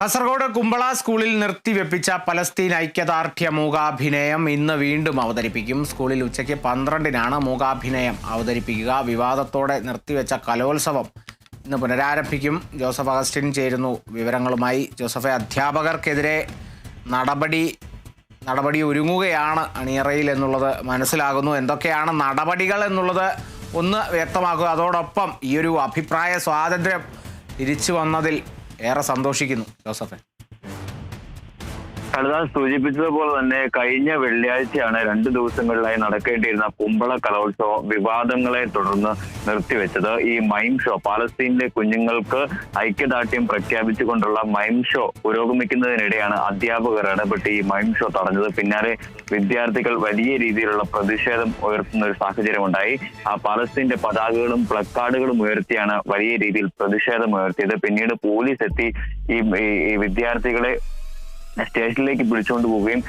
കാസർഗോഡ് കുമ്പള സ്കൂളിൽ നിർത്തിവെപ്പിച്ച പലസ്തീൻ ഐക്യദാർഢ്യ മൂകാഭിനയം ഇന്ന് വീണ്ടും അവതരിപ്പിക്കും. സ്കൂളിൽ ഉച്ചയ്ക്ക് പന്ത്രണ്ടിനാണ് മൂകാഭിനയം അവതരിപ്പിക്കുക. വിവാദത്തോടെ നിർത്തിവെച്ച കലോത്സവം ഇന്ന് പുനരാരംഭിക്കും. ജോസഫ് അഗസ്റ്റിൻ ചേരുന്നു വിവരങ്ങളുമായി. ജോസഫെ അധ്യാപകർക്കെതിരെ നടപടി നടപടി ഒരുങ്ങുകയാണ് അണിയറയിൽ എന്നുള്ളത് മനസ്സിലാകുന്നു. എന്തൊക്കെയാണ് നടപടികൾ എന്നുള്ളത് ഒന്ന് വ്യക്തമാക്കുക. അതോടൊപ്പം ഈ ഒരു അഭിപ്രായ സ്വാതന്ത്ര്യം തിരിച്ചു വന്നതിൽ ഏറെ സന്തോഷിക്കുന്നു ജോസഫെ. കടലാസ് സൂചിപ്പിച്ചതുപോലെ തന്നെ കഴിഞ്ഞ വെള്ളിയാഴ്ചയാണ് രണ്ടു ദിവസങ്ങളിലായി നടക്കേണ്ടിയിരുന്ന കുമ്പള കലോത്സവം വിവാദങ്ങളെ തുടർന്ന് നിർത്തിവെച്ചത്. ഈ മൈം ഷോ പാലസ്തീനിലെ കുഞ്ഞുങ്ങൾക്ക് ഐക്യദാർഢ്യം പ്രഖ്യാപിച്ചുകൊണ്ടുള്ള മൈം ഷോ പുരോഗമിക്കുന്നതിനിടെയാണ് അധ്യാപകർ ഇടപെട്ട് ഈ മൈം ഷോ തടഞ്ഞത്. പിന്നാലെ വിദ്യാർത്ഥികൾ വലിയ രീതിയിലുള്ള പ്രതിഷേധം ഉയർത്തുന്ന ഒരു സാഹചര്യമുണ്ടായി. ആ പാലസ്തീന്റെ പതാകകളും പ്ലക്കാർഡുകളും ഉയർത്തിയാണ് വലിയ രീതിയിൽ പ്രതിഷേധം ഉയർത്തിയത്. പിന്നീട് പോലീസ് എത്തി ഈ വിദ്യാർത്ഥികളെ സ്റ്റേഷനിലേക്ക് പിടിച്ചുകൊണ്ട് പോവുകയും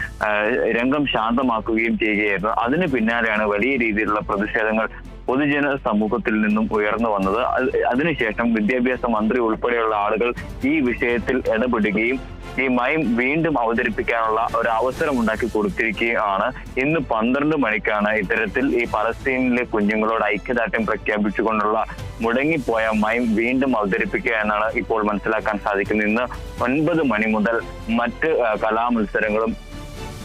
രംഗം ശാന്തമാക്കുകയും ചെയ്യുകയായിരുന്നു. അതിന് പിന്നാലെയാണ് വലിയ രീതിയിലുള്ള പ്രതിഷേധങ്ങൾ പൊതുജന സമൂഹത്തിൽ നിന്നും ഉയർന്നു വന്നത്. അത് അതിനുശേഷം വിദ്യാഭ്യാസ മന്ത്രി ഉൾപ്പെടെയുള്ള ആളുകൾ ഈ വിഷയത്തിൽ ഇടപെടുകയും ഈ മയം വീണ്ടും അവതരിപ്പിക്കാനുള്ള ഒരു അവസരം ഉണ്ടാക്കി കൊടുത്തിരിക്കുകയാണ്. ഇന്ന് പന്ത്രണ്ട് മണിക്കാണ് ഇത്തരത്തിൽ ഈ പലസ്തീനിലെ കുഞ്ഞുങ്ങളോട് ഐക്യദാർഢ്യം പ്രഖ്യാപിച്ചുകൊണ്ടുള്ള മുടങ്ങിപ്പോയ മൈം വീണ്ടും അവതരിപ്പിക്കുക എന്നാണ് ഇപ്പോൾ മനസ്സിലാക്കാൻ സാധിക്കുന്നത്. ഇന്ന് ഒൻപത് മണി മുതൽ മറ്റ് കലാമത്സരങ്ങളും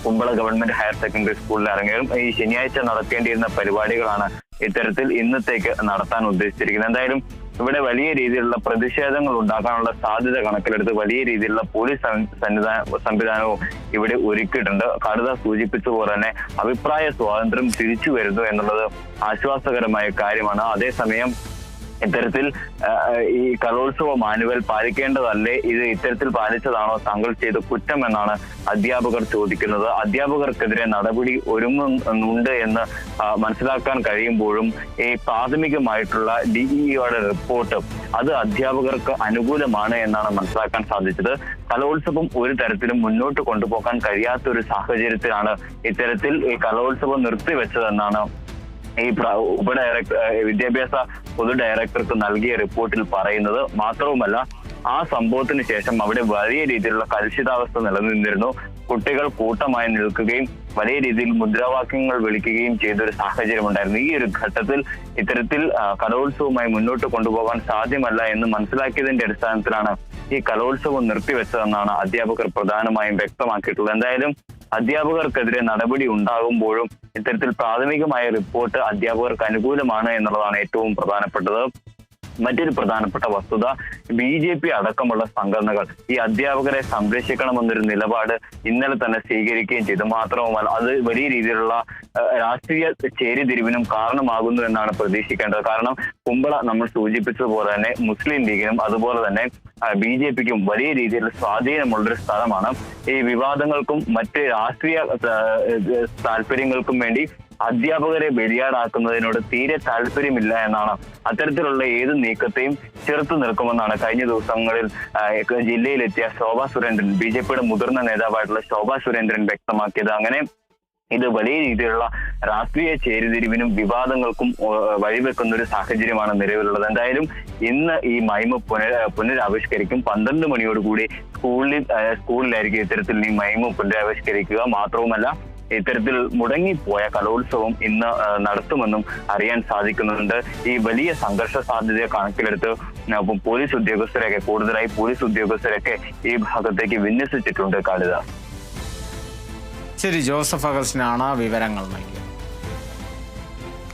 കുമ്പള ഗവൺമെന്റ് ഹയർ സെക്കൻഡറി സ്കൂളിൽ ഇറങ്ങിയും ഈ ശനിയാഴ്ച നടത്തേണ്ടിയിരുന്ന പരിപാടികളാണ് ഇത്തരത്തിൽ ഇന്നത്തേക്ക് നടത്താൻ ഉദ്ദേശിച്ചിരിക്കുന്നത്. എന്തായാലും ഇവിടെ വലിയ രീതിയിലുള്ള പ്രതിഷേധങ്ങൾ ഉണ്ടാക്കാനുള്ള സാധ്യത കണക്കിലെടുത്ത് വലിയ രീതിയിലുള്ള പോലീസ് സന്നിധാന സംവിധാനവും ഇവിടെ ഒരുക്കിയിട്ടുണ്ട്. കടുത സൂചിപ്പിച്ച പോലെ തന്നെ അഭിപ്രായ സ്വാതന്ത്ര്യം തിരിച്ചു വരുന്നു എന്നുള്ളത് ആശ്വാസകരമായ കാര്യമാണ്. അതേസമയം ഇത്തരത്തിൽ ഈ കലോത്സവ മാനുവൽ പാലിക്കേണ്ടതല്ലേ? ഇത് ഇത്തരത്തിൽ പാലിച്ചതാണോ താങ്കൾ ചെയ്ത കുറ്റം എന്നാണ് അധ്യാപകർ ചോദിക്കുന്നത്. അധ്യാപകർക്കെതിരെ നടപടി ഒരുങ്ങുന്നുണ്ട് എന്ന് മനസ്സിലാക്കാൻ കഴിയുമ്പോഴും ഈ പ്രാഥമികമായിട്ടുള്ള ഡിഇഒയുടെ റിപ്പോർട്ട് അത് അധ്യാപകർക്ക് അനുകൂലമാണ് എന്നാണ് മനസ്സിലാക്കാൻ സാധിച്ചത്. കലോത്സവം ഒരു തരത്തിലും മുന്നോട്ട് കൊണ്ടുപോകാൻ കഴിയാത്ത ഒരു സാഹചര്യത്തിലാണ് ഇത്തരത്തിൽ ഈ കലോത്സവം നിർത്തിവെച്ചതെന്നാണ് ഈ ഉപഡയറക്ടർ വിദ്യാഭ്യാസ പൊതു ഡയറക്ടർക്ക് നൽകിയ റിപ്പോർട്ടിൽ പറയുന്നത് മാത്രവുമല്ല ആ സംഭവത്തിന് ശേഷം അവിടെ വലിയ രീതിയിലുള്ള കലുഷിതാവസ്ഥ നിലനിന്നിരുന്നു. കുട്ടികൾ കൂട്ടമായി നിൽക്കുകയും വലിയ രീതിയിൽ മുദ്രാവാക്യങ്ങൾ വിളിക്കുകയും ചെയ്ത ഒരു സാഹചര്യം ഉണ്ടായിരുന്നു. ഈ ഒരു ഘട്ടത്തിൽ ഇത്തരത്തിൽ കലോത്സവവുമായി മുന്നോട്ട് കൊണ്ടുപോകാൻ സാധ്യമല്ല എന്ന് മനസ്സിലാക്കിയതിന്റെ അടിസ്ഥാനത്തിലാണ് ഈ കലോത്സവം നിർത്തിവെച്ചതെന്നാണ് അധ്യാപകർ പ്രധാനമായും വ്യക്തമാക്കിയിട്ടുള്ളത്. എന്തായാലും അധ്യാപകർക്കെതിരെ നടപടി ഉണ്ടാകുമ്പോഴും ഇത്തരത്തിൽ പ്രാഥമികമായ റിപ്പോർട്ട് അധ്യാപകർക്ക് അനുകൂലമാണ് എന്നുള്ളതാണ് ഏറ്റവും പ്രധാനപ്പെട്ടത്. മറ്റൊരു പ്രധാനപ്പെട്ട വസ്തുത ബി ജെ പി അടക്കമുള്ള സംഘടനകൾ ഈ അധ്യാപകരെ സംരക്ഷിക്കണമെന്നൊരു നിലപാട് ഇന്നലെ തന്നെ സ്വീകരിക്കുകയും ചെയ്തു. മാത്രവുമല്ല അത് വലിയ രീതിയിലുള്ള രാഷ്ട്രീയ ചേരിതിരിവിനും കാരണമാകുന്നു എന്നാണ് പ്രതീക്ഷിക്കേണ്ടത്. കാരണം കുമ്പള നമ്മൾ സൂചിപ്പിച്ചതുപോലെ തന്നെ മുസ്ലിം ലീഗിനും അതുപോലെ തന്നെ ബി ജെ പിക്കും വലിയ രീതിയിലുള്ള സ്വാധീനമുള്ളൊരു സ്ഥലമാണ് ഈ വിവാദങ്ങൾക്കും മറ്റ് രാഷ്ട്രീയ താല്പര്യങ്ങൾക്കും വേണ്ടി അധ്യാപകരെ ബലിയാടാക്കുന്നതിനോട് തീരെ താല്പര്യമില്ല എന്നാണ് അത്തരത്തിലുള്ള ഏത് നീക്കത്തെയും ചെറുത്തു നിൽക്കുമെന്നാണ് കഴിഞ്ഞ ദിവസങ്ങളിൽ ജില്ലയിലെത്തിയ ശോഭാ സുരേന്ദ്രൻ ബി ജെ പിയുടെ മുതിർന്ന നേതാവായിട്ടുള്ള ശോഭാ സുരേന്ദ്രൻ വ്യക്തമാക്കിയത്. അങ്ങനെ ഇത് വലിയ രീതിയിലുള്ള രാഷ്ട്രീയ ചേരിതിരിവിനും വിവാദങ്ങൾക്കും വഴിവെക്കുന്ന ഒരു സാഹചര്യമാണ് നിലവിലുള്ളത്. എന്തായാലും ഇന്ന് ഈ മൈമ പുന പുനരാവിഷ്കരിക്കും. പന്ത്രണ്ട് മണിയോടുകൂടി സ്കൂളിൽ സ്കൂളിലായിരിക്കും ഇത്തരത്തിൽ ഈ മൈമ പുനരാവിഷ്കരിക്കുക. മാത്രവുമല്ല ഇത്തരത്തിൽ മുടങ്ങിപ്പോയ കലോത്സവം ഇന്ന് നടത്തുമെന്നും അറിയാൻ സാധിക്കുന്നുണ്ട്. ഈ വലിയ സംഘർഷ സാധ്യതയെ കണക്കിലെടുത്ത് പോലീസ് ഉദ്യോഗസ്ഥരൊക്കെ കൂടുതലായി പോലീസ് ഉദ്യോഗസ്ഥരൊക്കെ ഈ ഭാഗത്തേക്ക് വിന്യസിച്ചിട്ടുണ്ട് കാളിദാസ്. ശരി ജോസഫ് അഗസ്റ്റിനാണ് വിവരങ്ങൾ നൽകിയത്.